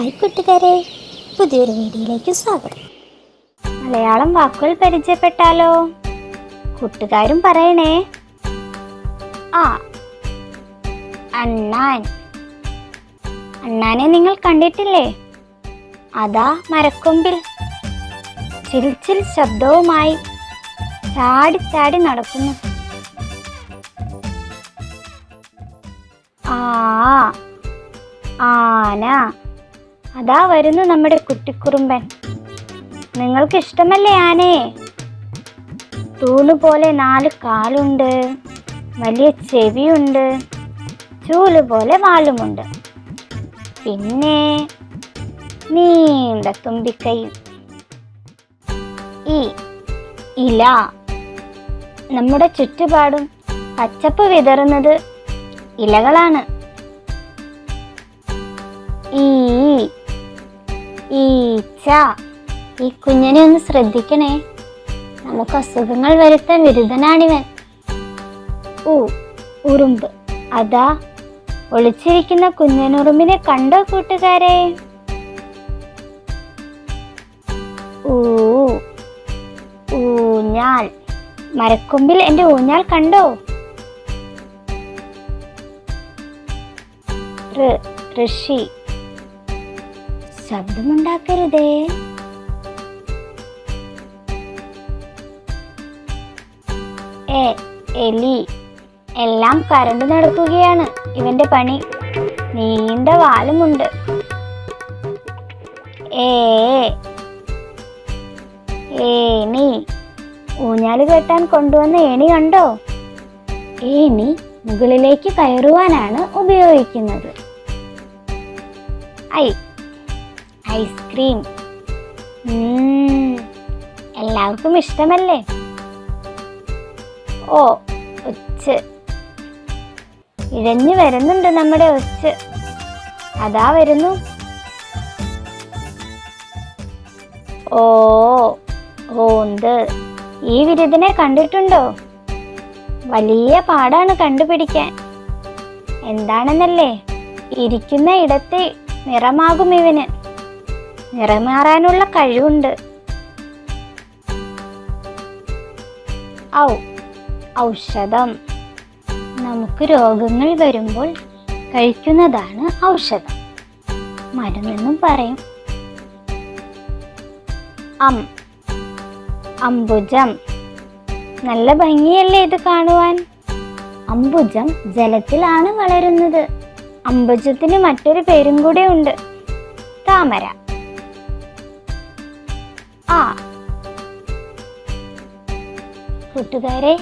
Hi കൂട്ടുകാരെ പുതിയൊരു വീഡിയോയിലേക്ക് സ്വാഗതം. മലയാളം വാക്കുകൾ പരിചയപ്പെട്ടാലോ? കൂട്ടുകാരും പറയണേ. ആ അണ്ണാൻ. അണ്ണാനെ നിങ്ങൾ കണ്ടിട്ടില്ലേ? അതാ മരക്കൊമ്പിൽ ചിൽച്ചിൽ ശബ്ദവുമായി ചാടി ചാടി നടക്കുന്നു. ആ ആന. അതാ വരുന്നു നമ്മുടെ കുട്ടിക്കുറുമ്പൻ. നിങ്ങൾക്ക് ഇഷ്ടമല്ലേ ആനയെ തൂണു പോലെ നാല് കാലുണ്ട് വലിയ ചെവിയുണ്ട് ചൂൽ പോലെ വാളുമുണ്ട് പിന്നെ നീണ്ട തുമ്പിക്കൈയും ഈ ഇല നമ്മുടെ ചുറ്റുപാടും പച്ചപ്പ് വിതറുന്നത് ഇലകളാണ്. ഈച്ച ഈ കുഞ്ഞിനെ ഒന്ന് ശ്രദ്ധിക്കണേ. നമുക്ക് അസുഖങ്ങൾ വരുത്താൻ വിരുദ്ധനാണിവൻ. ഊ ഉറുമ്പ്. അതാ ഒളിച്ചിരിക്കുന്ന കുഞ്ഞനുറുമ്പിനെ കണ്ടോ കൂട്ടുകാരെ? ഊഞ്ഞാൽ. മരക്കൊമ്പിൽ എന്റെ ഊഞ്ഞാൽ കണ്ടോ? ഋഷി. ശബ്ദമുണ്ടാക്കരുതേ. എ എലി എല്ലാം കരണ്ട് നടക്കുകയാണ്. ഇവന്റെ പണി നീണ്ട വാലുമുണ്ട് ഏ ഏണി ഊഞ്ഞാൽ കെട്ടാൻ കൊണ്ടുവന്ന ഏണി കണ്ടോ? ഏണി മുകളിലേക്ക് കയറുവാനാണ് ഉപയോഗിക്കുന്നത്. ഐ ഐസ്ക്രീം. എല്ലാവർക്കും ഇഷ്ടമല്ലേ? ഓ ഒച്ച് ഇഴഞ്ഞു വരുന്നുണ്ട് നമ്മുടെ ഒച്ച് അതാ വരുന്നു. ഓ ഓന്ത് ഈ വിരുദിനെ കണ്ടിട്ടുണ്ടോ? വലിയ പാടാണ് കണ്ടുപിടിക്കാൻ. എന്താണെന്നല്ലേ? ഇരിക്കുന്ന ഇടത്തെ നിറമാകും ഇവന്. നിറമാറാനുള്ള കഴിവുണ്ട്. ഔ ഔഷധം. നമുക്ക് രോഗങ്ങൾ വരുമ്പോൾ കഴിക്കുന്നതാണ് ഔഷധം. മരുന്നെന്നും പറയും. അം അംബുജം. നല്ല ഭംഗിയല്ലേ ഇത് കാണുവാൻ? അംബുജം ജലത്തിലാണ് വളരുന്നത്. അംബുജത്തിന് മറ്റൊരു പേരും കൂടെ ഉണ്ട്. താമര. ആ. കൂട്ടുകാരെ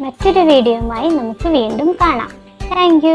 മറ്റൊരു വീഡിയോയുമായി നമുക്ക് വീണ്ടും കാണാം. താങ്ക്